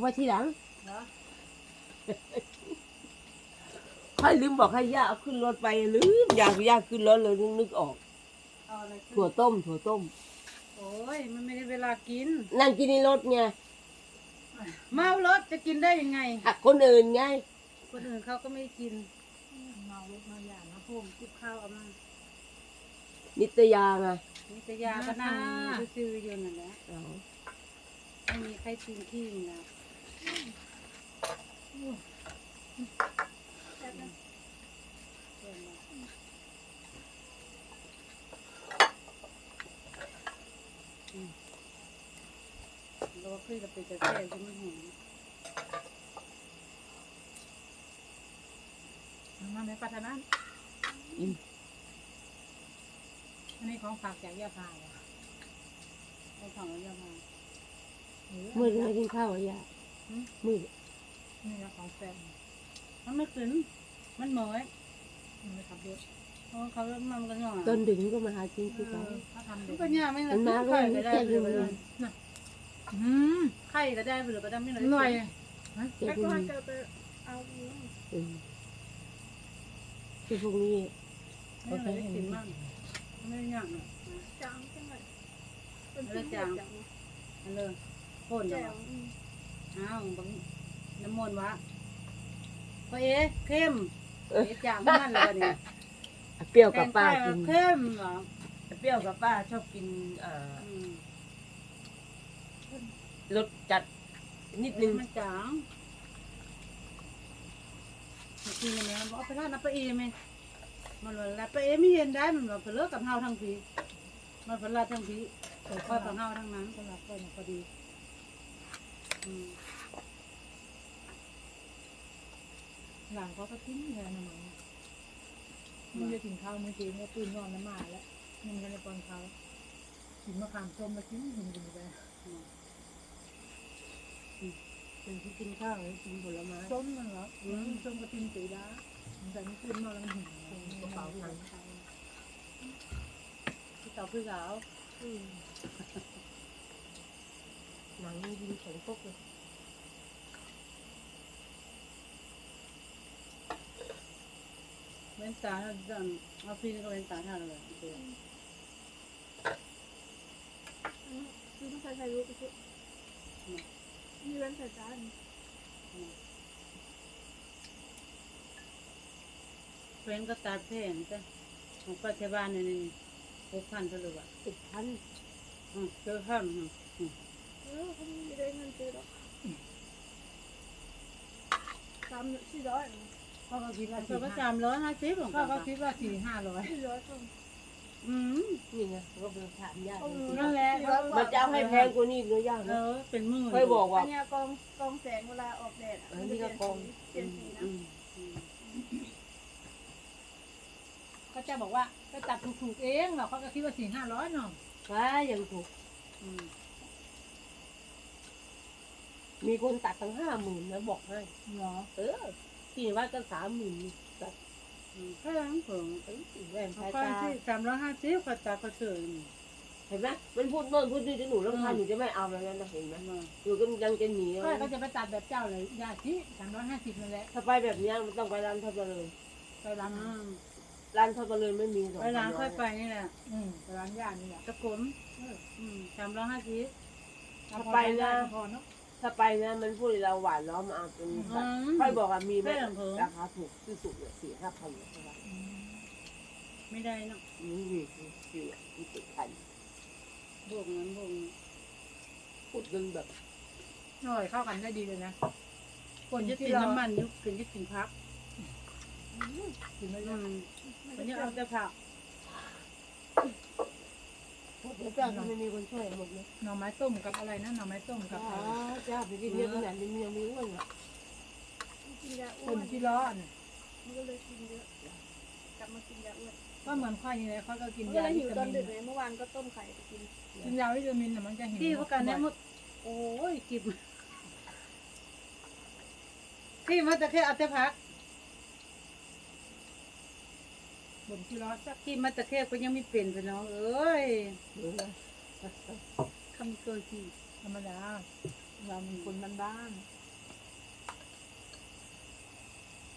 ไว้ทีหลังเหรอค่อยลืมบอกให้ย่าเอาขึ้นรถไปลืมอยากย่าขึ้นรถเลยนึกออก เอาอะไรขึ้นถั่วต้ม ถั่วต้ม โอ้ยมันไม่ได้เวลากิน นั่งกินในรถไงเมารถจะกินได้ยังไงหักคนอื่นไง คนอื่นเขาก็ไม่กินเมารถมาอย่างนะพวกกิบข้าวเอามานิตยาไงนิตยาก็นั่งซื่อๆอยู่นั่นแหละเอาไม่มีใครกินขี้นี่นะ เราก็ขึ้นกับไปจะแท้ก็ไม่เห็นมาในปัตตานีอืมอันนี้ของฝากจากย่าพายอะเขาถามว่ายังไงมืดเลยกินข้าวอะย่า มืดนี่นะของแฟนมันไม่ขึ้นมันเหมยมันไม่ขับรถเพราะเขาเริ่มมันกันหน่อยตอนดึงก็มาหากินคือเขาเขาทำมัเด็นกก็ยากไม่มันมาไข่ก็ก็ได้แจ้งหรือเลไม่ยได้อืมไข่ก็ได้หรือก็ได้ไม่ได้หน่อยแจ้งแล้วพวก็กนี้จะไปเอาอีกอืมคือพวกนี้ไม่ได้กินมากไม่ได้ยากหรอกจังจังเลยเป็นแล้วที่จังจังอันเลยโคนเดีแจ๋ยวว อืมอ้าวบังน้ำมนต์วะพอเอ๊ะเข้มเอ๊ะจางมันเลยเนี่ยเปรี้ยวกับป้ากินเข้มเหรอเปรี้ยวกับป้าชอบกินเอ่ออืมรสจัดนิดนึงมันจางเมื่อกี้เนี่ยมันบอกเอาไปร้านน้ำปลาเอไหมมันว่าแล้วปลาเอไม่เห็นได้มันว่าไปเลิกกับเฮาทั้งปีมันเป็นลาดทั้งปีเปิดข้อของเฮาทั้งนั้นสำหรับคนพอดีอืม หลังเขาก็ทิ้งเงินมามันจะกินข้าวมื้อเช้าเนี่ยตื่นนอนน้ำมาแล้วมันก็เลยปอนเขากินมะขามส้มมาทิ้งกินกินไปเป็นที่กินข้าวหรือกินผลไม้ส้มมันเหรออืมส้มก็ตินสีดาแต่ไม่ตื่นนอนแล้วหิวกระเป๋าตังค์พี่สาวพี่สาว หนังกินแข็งปกเลยเว้นตาดันเอาพี่ก็เว้นตาท่าเลยอืมคือต้องใส่ใส่รูปไปสิมีเว้นใส่จานเว้นก็ตาแพงจ้ะของปัจจุบันนี่หกพันเท่าไหร่วะติดพันอืมเจอพันอืม เออเขาไม่ได้เงินซื้อหรอกสามสี่ร้อยเขาก็คิดว่าเจสี่อก็ห้าสามร้อยห้าสิบของเขาเขาก็คิดว่าสี่ห้าร้อยสี่ร้อยคนอืมนี่ไงก็เป็นถามยากนั่นแหละมันจะเอาให้แพงกว่านี้อีกเนอะยากเอนะอเป็นหมื่นค่อยบอกว่า อันเนี้ยกองกองแสงเวลาออกแดดอะอันนี้ก็กอง เปลี่ยนสีนะอืมอืมก็จะบอกว่าไปตัดถูกๆเองเหรอเขาก็คิดว่าสี่ห้าร้อยเนาะว้ายังถูกอืม มีคนตัดตั้งห้าหมื่นนะบอกให้ เหรอเออที่ว่าก็สามหมื่นตัดอืมแพงเผิงเอ้ยแหวนสายเขาตาที่สามร้อยห้าสิบเขาตาเขาเจอเห็นไหมมันพูดโน่นพูดนี่จะหนูรำคาญหนูจะไม่เอาแล้วนะเห็นไหมมาหนูก็ยังจะหนีก็เขาจะไปตัดแบบเจ้าเลยยาชีสามร้อยห้าสิบนั่นแหละถ้าไปแบบเนี้ยมันต้องไปร้านทับเลยไปร้านอืมร้านทับเลยไม่มีสองไปร้านค่อยไปนี่แหละอืมไปร้านยานี่แหละตะกลมอืมสามร้อยห้าสิบถ้าไปนะพอเนาะ ถ้าไปนะมันพูดเราหวานล้อมเอาเป็นอืสัตว์มค่อยบอกว่ามีไหมไม่ลำเพิง ราคาถูกที่สุดเนี่ยสี่ห้าพันเนี่ยใช่ไหมไม่ได้เนาะนี่อยู่อยู่ที่ติดพันบวกนั้นบวกนี้พูดกันแบบอร่อยเข้ากันได้ดีเลยนะคนจะกินน้ำมันยุคคนจะกินพักกินไม่อืได้มคนจะเอาแต่ผัก เดี๋ยวเจ้าไม่มีคนช่วยหมดเลยหน่อไม้ต้มกับอะไรนะหน่อไม้ต้มกับอ๋อเจ้าไปกินเยอะขนาดนี้มันยังไม่อ้วนเหรอกินยาอ้ควนนที่ร้อนมันก็เลยกินเยอะกลับมากินยาอ้วนก็เหมือนควายนี่แหละเขาก็กินมันก็ยาเลยวิหิวตาตอนมินดึกเลยเมื่อวานก็ต้มไข่ไปกิน กินยาวิตามินน่ะมันจะเห็น ที่เขากันเนี่ยหมดโอ้ยกินที่มันจะแค่เอาแต่ผัก บนที่ร้อนสักที่มันตะแคบก็ยังไม่เป็นพี่น้องเอ้ยหรือว่าคำเกินที่ธรรมดาอเราเป็นคนบ้าน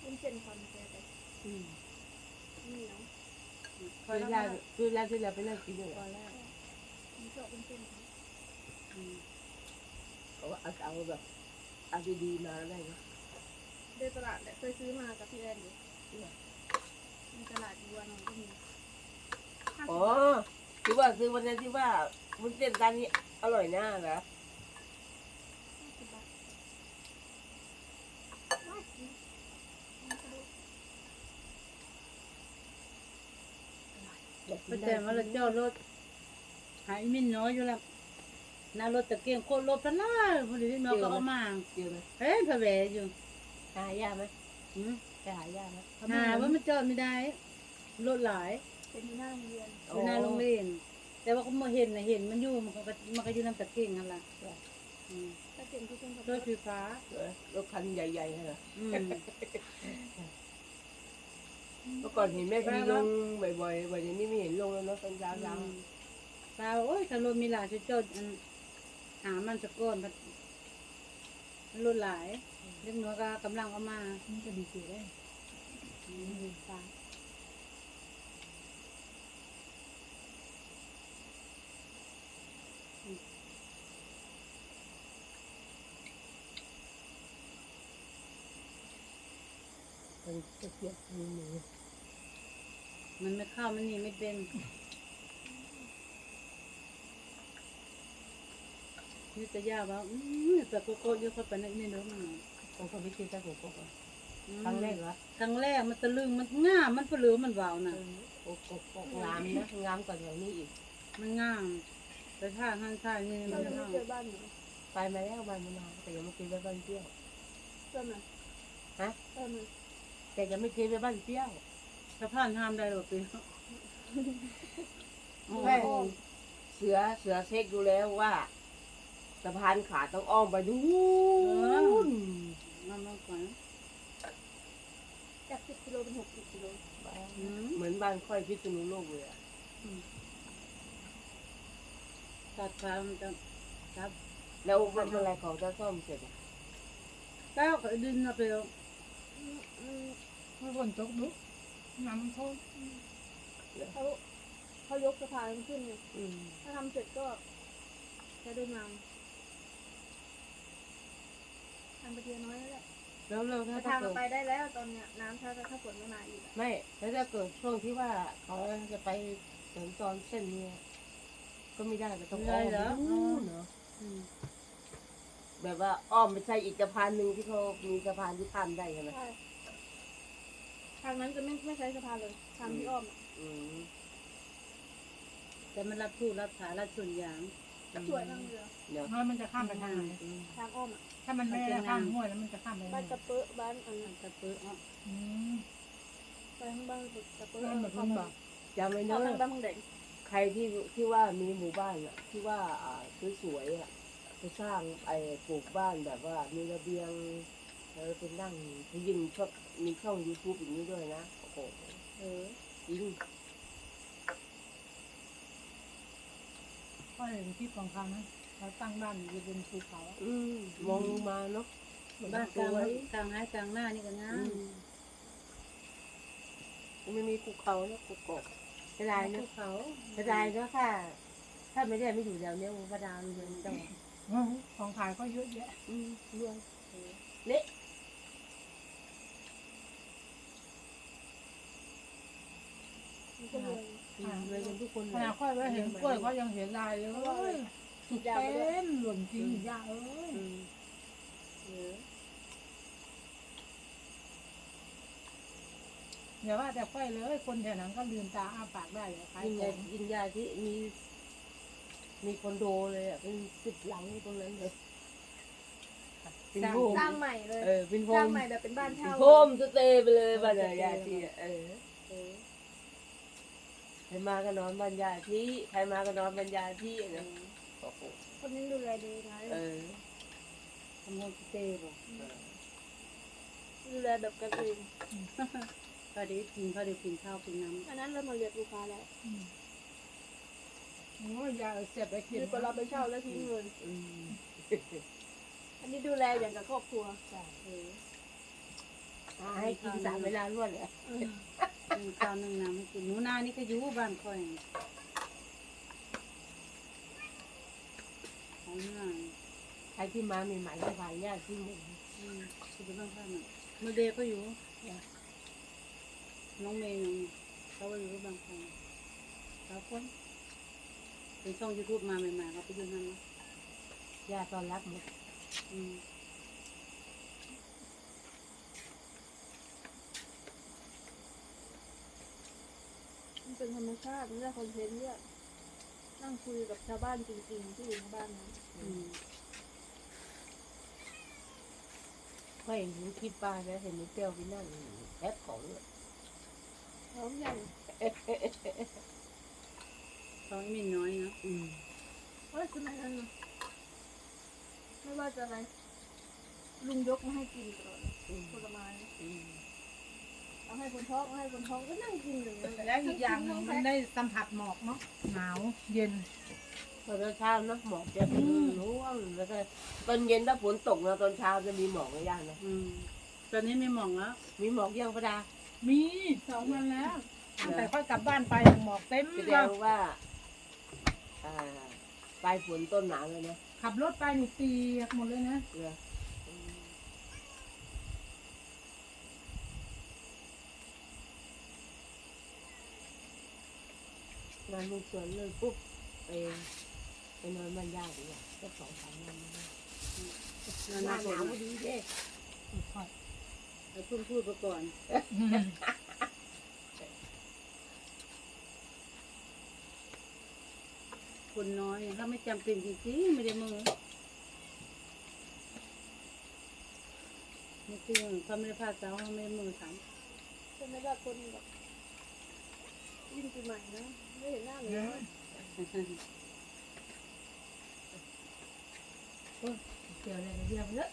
มันเจ็นความแก่ไปอืมนี่เนาะคือแรกคือแรกที่เราไปนั่งกินอยู่ๆตแหอละนแรกมันชอบเป็นเส้นครับเขาว่าเอาเอาแบบเอาดีๆมาได้นะเดินตลาดแหละเคยซื้อมากับพี่แอนอยู่ มีตลาดอยู่วันนึงก็มีห้าสิอ๋บอบาทที่ว่าซื้อวันนั้นที่ว่าวุ้นเส้นร้านนี้อร่อยนะเหรอห้าสิบบาทน่ากินมันกระดูกอยากกิประนแต่ว่าเราเจ้ารถหายมินน้อยอยู่แล้วนารถตะเกียงโคตรรถพะล่าพอดีน้อยก็เอามาเจอไหมเฮ้ยพะแหวอยู่หายากไหมหืม ไปหายากไหมหาว่ามันจอดไม่ได้รถหลายเป็นที่หน้าโรงเรียนอยู่หน้าโรงเรียนแต่ว่าก็มาเห็นนะเห็นมันอยู่มันก็มันก็อยู่น้ำตะเกียงนั่นแหละอืมถ้าเก่งที่เป็นกับรถไฟฟ้าเออรถคันใหญ่ๆเหรออืมเมื่อก่อนเห็นแม่พี่ลงบ่อยๆวันนี้ไม่เห็นลงแล้วเนาะตอนเช้าเช้าตาโอ้ยถ้ารถมีหลายชุดจอดอันหามันจะก้อนมัน มันรถหลายเล็กน้อยก็กำลังเอามามันก็ดีสิได้อืมฟ้ามันจะเกียบมีหมูมันไม่เข้ามันหนี่ไม่เป็น นี่จะยากว่าอืมแต่โกโก้เยอะเข้าไปนิดนึงเนาะมันของคนไม่กินแต่หัวโปกอะอืมครั้งแรกเหรอครั้งแรกมันตะลึงมันง่ามมันเปลือมันเบาน่ะโอ้โหโอ้โหงามนะงามกว่าอย่างนี้อีก มันง่ามแต่ถ้าห้างท่านี่มัเรานจะไม่ง่ามเจอบ้านหนูไปมาแล้วไปมามาแต่ยังไม่เคยไปบ้านเปรี้ยวเติมหน่อยฮะเติมหน่อยแต่ยังไม่เคยไปบ้านเปรี้ยวสะพานห้ามได้หรอปีโอ้แม่โหเสือเสือเช็คดูแล้วว่าสะพานขาดต้องอ้อมไปดูนมันมากกว่าจากสิบกิโลเป็นหกสิบกิโลอืมเหมือนบ้านค่อยพิษณุโลกเลยอะตัดขามันจะครับ แล้วเมื่อไรเขาจะซ่อมเสร็จอะก้าวก็ดึงเอาไปเอาอืมอืมเมื่อฝนตกดุน้ำมันท่วมเขาเขายกสะพานขึ้นไงอืมถ้าทำเสร็จก็จะได้งามทางไปเทียน้อยแล้วแหละแล้วเราถ้าแต่ทางเกิดไปได้แล้วตอนเนี้ยน้ำถ้าถ้าฝนไม่มาอีกอะไม่แล้วถ้าเกิดช่วงที่ว่าเขาจะไปถึงตอนเส้นเนี้ยก็ไม่ได้ก็ต้องอ้อมไปนู่นเนาะอืมแบบว่าอ้อมไปใช่อีกสะพานหนึ่งที่เขามีสะพานที่ข้ามได้ใช่ไหมใช่ทางนั้นจะไม่ไม่ใช้สะพานเลยทางที่อ้อมอะ อืม แต่มันรับผู้รับขารับส่วนยาง สวยมากเลยอะเดี๋ยวน้อยมันจะข้ามไปทางไหนอืมทางอ้อมอะถ้ามันไม่ได้ข้ามห้วยแล้วมันจะข้ามไปบ้านไหนกระเปื้อบ้านอันนั้นตะเปื้ออะอืมไปข้างบ้านกระเปื้อมันแบบมันบอกจำไว้เข้าเนทางอะบ้านมึงเด็กใครที่ที่ว่ามีหมู่บ้านอะที่ว่าอ่าสวยๆอะไปสร้างไอ้ปลูกบ้านแบบว่ามีระเบียงแล้วเป็นนั่งที่ยิงชอบมีช่องยูทูบอย่างนี้ด้วยนะโอ้โหเออจริง ก็เลยที่ของเขานะเขาตั้งบ้านอยู่บนภูเขาอืมมองลงมาเนาะบ้านกสลางวยกลางให้กลางหน้านี่ก็งาอืมมไม่มีภูเขานะภูกบเสียดายเนภูอะเขาเสียดายเนอะถ้าถ้าไม่ได้ไม่อยู่แถวเนี้ยพระดาวเลยจังหวะของขายก็เยอะแยะอืมรวยเละ มัน ก็เลยอืมรวยกันทุกคนขเลยนาดค่อยว่าเห็นกล้วยก็ยังเห็นลายเลยเอ้ยสุดเต็มหล่นจริงยาเอ้ยอืมเอออย่าว่าแต่ค่อยเลย คนแถวนั้นก็ลืมตาอ้าปากได้เลยขายยินขยาองยินยาที่มีมีคอนโดเลยอะเป็นสิบหลังตรงนั้นเลยเป็นโฮมสร้างใหม่เลย เออเป็นโฮสร้างมใหม่แบบเป็นบ้านเช่าโฮมสเตย์ไปเลยบ้านยาที่เออ เออ ใครมาก็นอนบ้านยาที่ใครมาก็นอนบ้านยาที่เอนะอโอ้โหคนนี้ดูแลดีนะเออทำโฮมสเตย์บ่ดูแลแบบกันเองก็ได้กินเขาได้กินข้าวกินน้ำอันนั้นเรามาเรียกลูกค้าแล้วโอ้ยยาเสียบไปกินดีกว่าเราไปเช่าแล้วทิ้งเงินอืมอันนี้ดูแลอย่างกับครอบครัวเออหาให้กินสามเวลารวดเลย เออมีข้าวนึ่งน้ำให้กินหนูนานี่ก็อยู่บ้านคอยของงานใครที่มาใหม่ๆก็พายญาติที่หมู่อืมคือบ้านข้างน่ะเมื่อเดย์ก็อยู่ น้องเมย์อยู่เขาก็อยู่บางคนสาวคนเป็นช่องยูทูบมาใหม่ๆเขาไปอยู่นั่นนะญาติต้อนรับหมดอืม เป็นธรรมชาติไม่ได้คอนเทนต์เนี่ยนั่งคุยกับชาวบ้านจริงๆที่อยู่ในบ้านนั้นอืมก็เห็นหนูคิดป้าแล้วเห็นหนูเปรี้ยวไปนั่งแอปของเนี่ยพร้อมอย่างเขาไม่มีน้อยนะอืมเฮ้ยสมัยนั้นน่ะไม่ว่าจะอะไร ลุงยกมาให้กินตลอดเลยอืมผลไม้อืม เอาให้คนท้องเอาให้คนท้องก็นั่งกินอย่างนั้นแล้วอีกอย่างหนึ่งมันได้สัมผัสหมอกเนาะหนาวเย็นตอนเช้านะหมอกจะเป็นร่วงแล้วก็ตอนเย็นถ้าฝนตกนะตอนเช้าจะมีหมอกไม่ยากนะอืมตอนนี้ไม่มองแล้ว มีหมอกยังพระดามีสองวันแล้วตั้งแต่ค่อยกลับบ้านไปหมอกเต็มแสดเลยงว่าอ่าปลายฝนต้นหนาวเลยนะขับรถไปนี่เปียกหมดเลยนะ เรืออืม งานลุงสวนเลยปุ๊บไปไปนอนบ้านญาติดีกว่าสักสองสามวันนะนานหน้าๆหฝนนาวอะดีเด้เราเพิ่งพูดไปก่อนคนน้อยถ้าไม่จำเป็นจริงๆไม่ได้มือไม่จริงเขาไม่ได้พาเจ้าเขาไม่ได้มือถามเป็นไม่ได้คนแบบ ยิ่งปีใหม่นะไม่เห็นหน้าเลยนะเกี่ยวอะไรเดียวเยอะ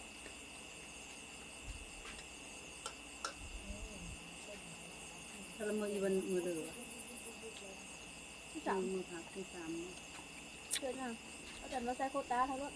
ถ้าละมืออีวันมือเดือที่สาสามมมือพักที่สามเชิญนะเอาแต่มาใส่โควต้าเขาแล้ว